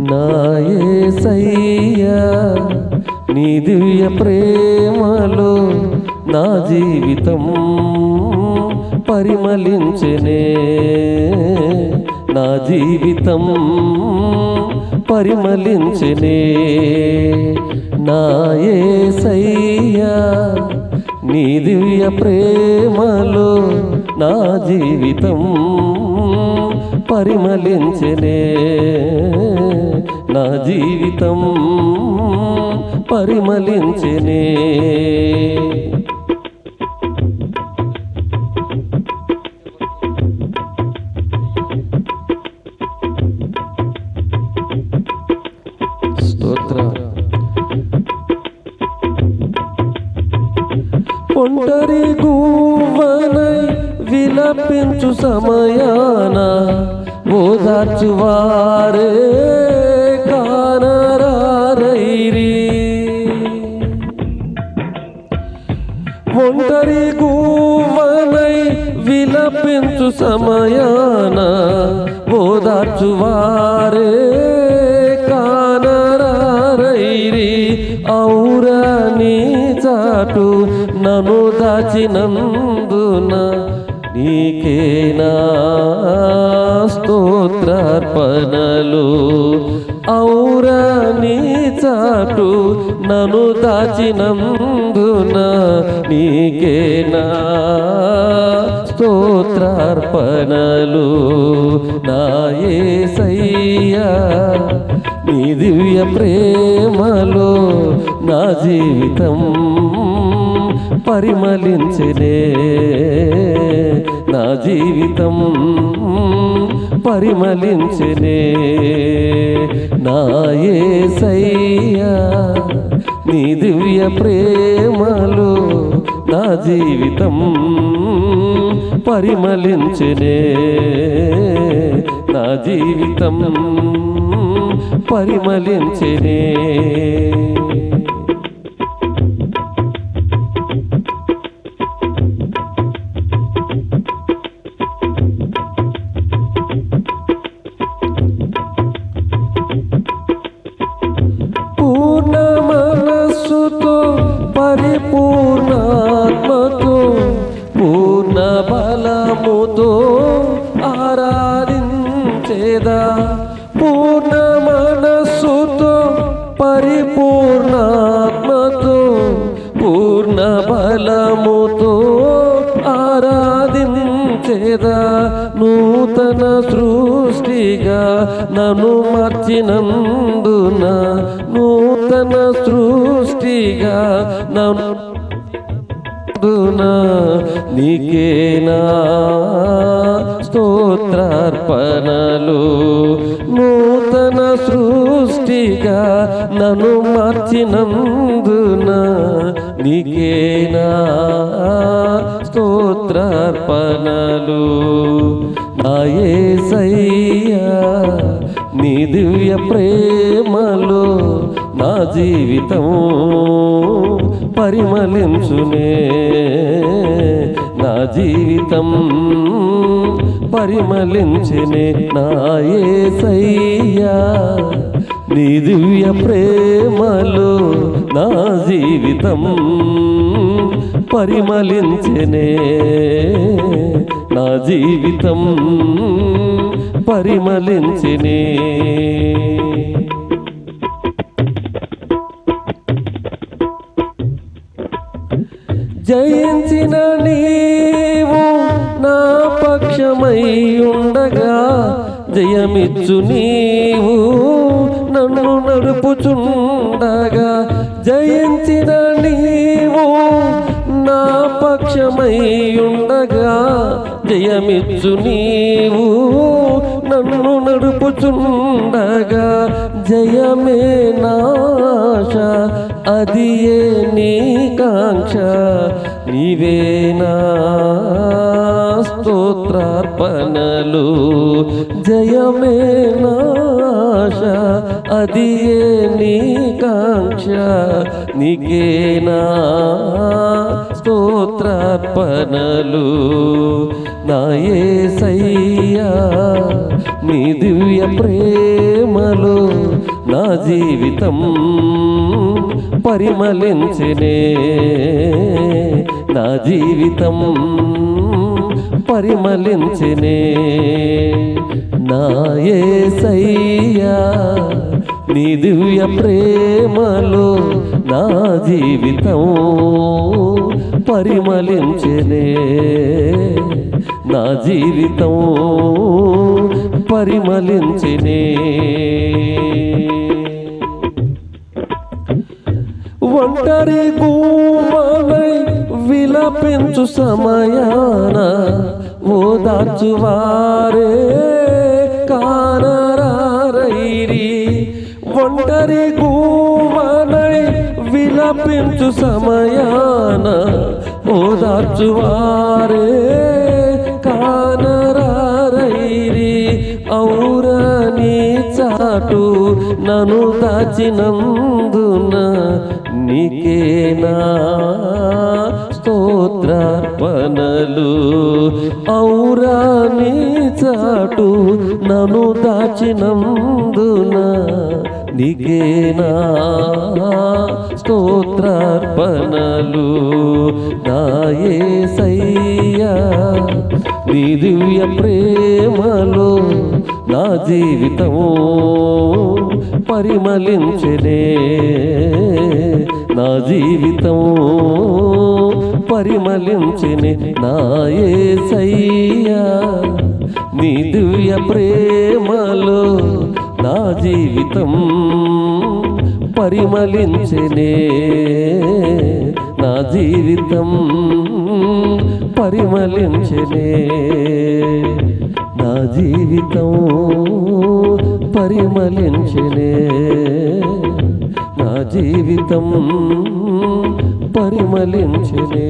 నాయసయ్యా నీ దివ్య ప్రేమలో నా జీవితం పరిమళించనే. నా జీవితం పరిమళించనే. నాయసయ్యా నీ దివ్య ప్రేమలో నా జీవితం పరిమళించలే నా జీవితం పరిమళించలే ఒంటరి గువ్వనై విలపించు సమయానా ఓదార్చువారే కానరారైరి ఒంటరి గువ్వనై విలపించు సమయాన ఓదార్చువారే కానరారైరి ఔరని చాటు నన్ను దాచినందున నీకేనా స్తోత్రార్పణలు? ఔరని చాటు నను దాచినందున నీకేనా స్తోత్రార్పణలు? నాయే సయ్యా నీ దివ్య ప్రేమలో నా జీవితం పరిమళించనే. నా జీవితం పరిమళించనే. నాయసయ్యా నీ దివ్య ప్రేమలో నా జీవితం పరిమళించనే. నా జీవితం పరిమళించనే. ఆరాధించేదా? పూర్ణ మనస్సుతో పరిపూర్ణాత్మతో పూర్ణ బలముతో ఆరాధించేదా? నూతన సృష్టిగా నన్ను మర్చినందున నూతన సృష్టిగా నన్ను దునా నీకేనా? స్తోత్రార్పణలు నూతన సృష్టిగా నన్ను మార్చినందున నీకేనా? స్తోత్రార్పణలు నాయే సయ్యా నీ దివ్య ప్రేమలో నా జీవితం పరిమళించునే. నా జీవితం పరిమళించునే నా యేసయ్యా నీ దివ్య ప్రేమలో నా జీవితం పరిమళించనే. నా జీవితం పరిమళించనే. జయించిన నీవు నా పక్షమై ఉండగా జయమిచ్చు నీవు నన్ను నడుపుచుండగా జయించిన నీవు నా పక్షమై ఉండగా జయమిచ్చు నీవు నన్ను నడుపుచుండగా జయమే నాశ అది ఏ నీ కాంక్ష నీవేనా స్తోత్రార్పణలు జయమేనాశ అది ఏ నీ కాంక్ష నికేనా స్తోత్రార్పణలు నాయే సయ్యా నీ దివ్య ప్రేమలు నా జీవితం పరిమళించినే. నా జీవితం పరిమళించినే. నా యేసయ్యా నీ దివ్య ప్రేమలో నా జీవితం పరిమళించనే. నా జీవితం పరిమళించనే. ఒంటరి గుమ్మనై విలపించు సమయాన ఓదార్చువారే కానరారైరి. ఒంటరి గుమ్మనై విలపించు సమయాన ఓదార్చువారే చాటు నన్ను దాచినందున నీకేనా పనలు ఔరాని చాటు నన్ను దాచినందున నిగేనా స్తోత్రార్పణలు నాయే సయ్యా నీ దివ్య ప్రేమలో నా జీవితము పరిమళించనే. నా జీవితము పరిమళించనే నాయే సయ్యా. నీ దివ్య ప్రేమలో నా జీవితం పరిమళించనే. నా జీవితం పరిమళించనే. జీవితం పరిమళించనే నా జీవితం పరిమళించనే